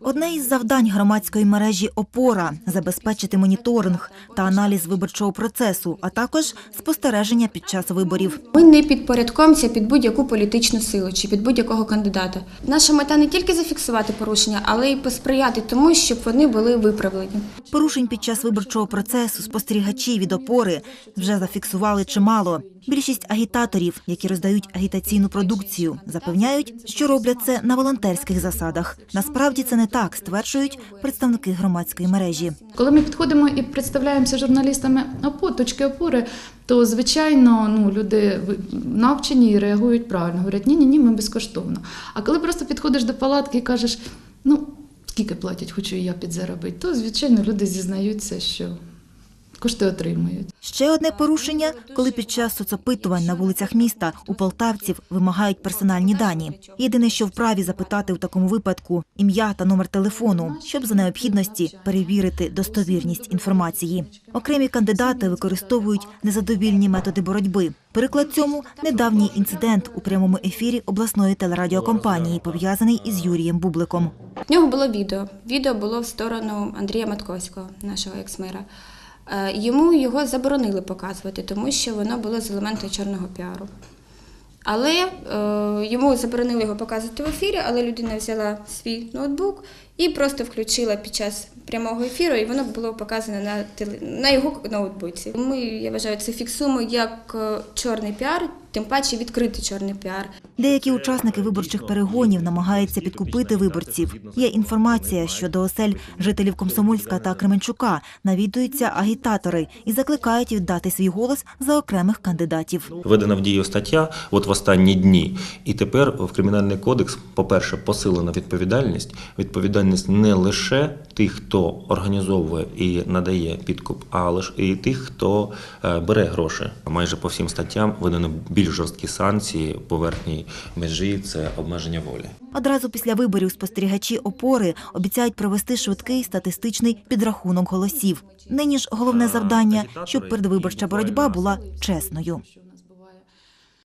Одне із завдань громадської мережі Опора забезпечити моніторинг та аналіз виборчого процесу, а також спостереження під час виборів. Ми не підпорядкуємося під будь-яку політичну силу чи під будь-якого кандидата. Наша мета не тільки зафіксувати порушення, але й посприяти тому, щоб вони були виправлені. Порушень під час виборчого процесу спостерігачі від опори вже зафіксували чимало. Більшість агітаторів, які роздають агітаційну продукцію, запевняють, що роблять це на волонтерських засадах. Насправді це не так, стверджують представники громадської мережі. Коли ми підходимо і представляємося журналістами точки опори, то звичайно ну, люди навчені і реагують правильно. Говорять, ні, ні, ні, ми безкоштовно. А коли просто підходиш до палатки і кажеш, ну скільки платять, хочу і я підзаробити, то звичайно люди зізнаються, що кошти отримують. Ще одне порушення, коли під час соцопитувань на вулицях міста у полтавців вимагають персональні дані. Єдине, що вправі запитати у такому випадку ім'я та номер телефону, щоб за необхідності перевірити достовірність інформації. Окремі кандидати використовують незадовільні методи боротьби. Приклад цьому недавній інцидент у прямому ефірі обласної телерадіокомпанії, пов'язаний із Юрієм Бубликом. В нього було відео. Відео було в сторону Андрія Матковського, нашого екс-мера. Е, Йому його заборонили показувати, тому що воно було з елементу чорного піару. Але е, йому заборонили його показувати в ефірі, але людина взяла свій ноутбук і просто включила під час прямого ефіру, і воно було показане на, теле, на його ноутбуці. Ми, я вважаю, це фіксуємо як е, чорний піар, тим паче відкритий чорний піар. Деякі учасники виборчих перегонів намагаються підкупити виборців. Є інформація, що до осель жителів Комсомольська та Кременчука навідуються агітатори і закликають віддати свій голос за окремих кандидатів. Введена в дію стаття от в останні дні. І тепер в Кримінальний кодекс, по-перше, посилена відповідальність. Відповідальність не лише тих, хто організовує і надає підкуп, а лише і тих, хто е, бере гроші. Майже по всім статтям введено більш жорсткі санкції по верхній межі це обмеження волі. Одразу після виборів спостерігачі опори обіцяють провести швидкий статистичний підрахунок голосів. Нині ж головне завдання, щоб передвиборча боротьба була чесною.